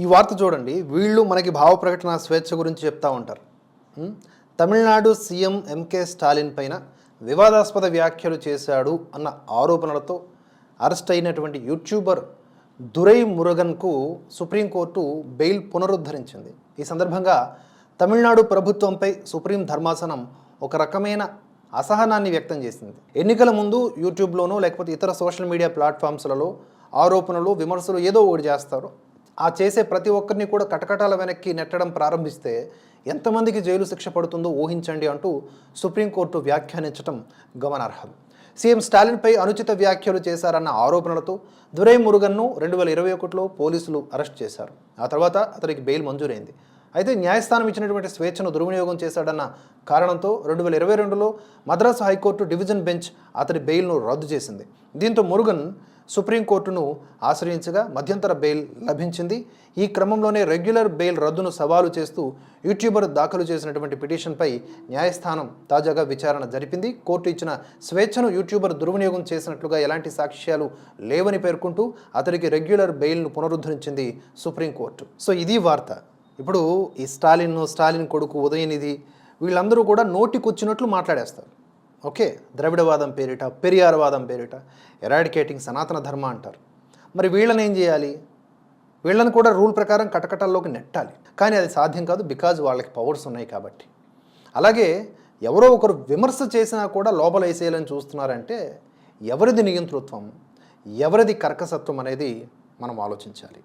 ఈ వార్త చూడండి. వీళ్ళు మనకి భావ ప్రకటన స్వేచ్ఛ గురించి చెప్తా ఉంటారు. తమిళనాడు సీఎం ఎంకే స్టాలిన్ పైన వివాదాస్పద వ్యాఖ్యలు చేశాడు అన్న ఆరోపణలతో అరెస్ట్ అయినటువంటి యూట్యూబర్ దురై మురుగన్కు సుప్రీంకోర్టు బెయిల్ పునరుద్ధరించింది. ఈ సందర్భంగా తమిళనాడు ప్రభుత్వంపై సుప్రీం ధర్మాసనం ఒక రకమైన అసహనాన్ని వ్యక్తం చేసింది. ఎన్నికల ముందు యూట్యూబ్లోనూ లేకపోతే ఇతర సోషల్ మీడియా ప్లాట్ఫామ్స్లలో ఆరోపణలు విమర్శలు ఏదో ఒకటి చేస్తారు. ఆ చేసే ప్రతి ఒక్కరిని కూడా కటకటాల వెనక్కి నెట్టడం ప్రారంభిస్తే ఎంతమందికి జైలు శిక్ష పడుతుందో ఊహించండి అంటూ సుప్రీంకోర్టు వ్యాఖ్యానించడం గమనార్హం. సీఎం స్టాలిన్పై అనుచిత వ్యాఖ్యలు చేశారన్న ఆరోపణలతో దురై మురుగన్ను రెండు వేల ఇరవై ఒకటిలో పోలీసులు అరెస్ట్ చేశారు. ఆ తర్వాత అతనికి బెయిల్ మంజూరైంది. అయితే న్యాయస్థానం ఇచ్చినటువంటి స్వేచ్ఛను దుర్వినియోగం చేశాడన్న కారణంతో రెండు వేల ఇరవై రెండులో మద్రాసు హైకోర్టు డివిజన్ బెంచ్ అతడి బెయిల్ను రద్దు చేసింది. దీంతో మురుగన్ సుప్రీంకోర్టును ఆశ్రయించగా మధ్యంతర బెయిల్ లభించింది. ఈ క్రమంలోనే రెగ్యులర్ బెయిల్ రద్దును సవాలు చేస్తూ యూట్యూబర్ దాఖలు చేసినటువంటి పిటిషన్పై న్యాయస్థానం తాజాగా విచారణ జరిపింది. కోర్టు ఇచ్చిన స్వేచ్ఛను యూట్యూబర్ దుర్వినియోగం చేసినట్లుగా ఎలాంటి సాక్ష్యాలు లేవని పేర్కొంటూ అతడికి రెగ్యులర్ బెయిల్ను పునరుద్ధరించింది సుప్రీంకోర్టు సో ఇది వార్త. ఇప్పుడు ఈ స్టాలిన్ స్టాలిన్ కొడుకు ఉదయనిధి వీళ్ళందరూ కూడా నోటికొచ్చినట్లు మాట్లాడేస్తారు. ఓకే ద్రవిడవాదం పేరిట పెరియారవాదం పేరిట ఎరాడికేటింగ్ సనాతన ధర్మ అంటారు. మరి వీళ్ళని ఏం చేయాలి? వీళ్ళని కూడా రూల్ ప్రకారం కటకటాల్లోకి నెట్టాలి. కానీ అది సాధ్యం కాదు బికాజ్ వాళ్ళకి పవర్స్ ఉన్నాయి కాబట్టి. అలాగే ఎవరో ఒకరు విమర్శ చేసినా కూడా లోపల వేసేయాలని చూస్తున్నారంటే ఎవరిది నియంతృత్వం ఎవరిది కర్కసత్వం అనేది మనం ఆలోచించాలి.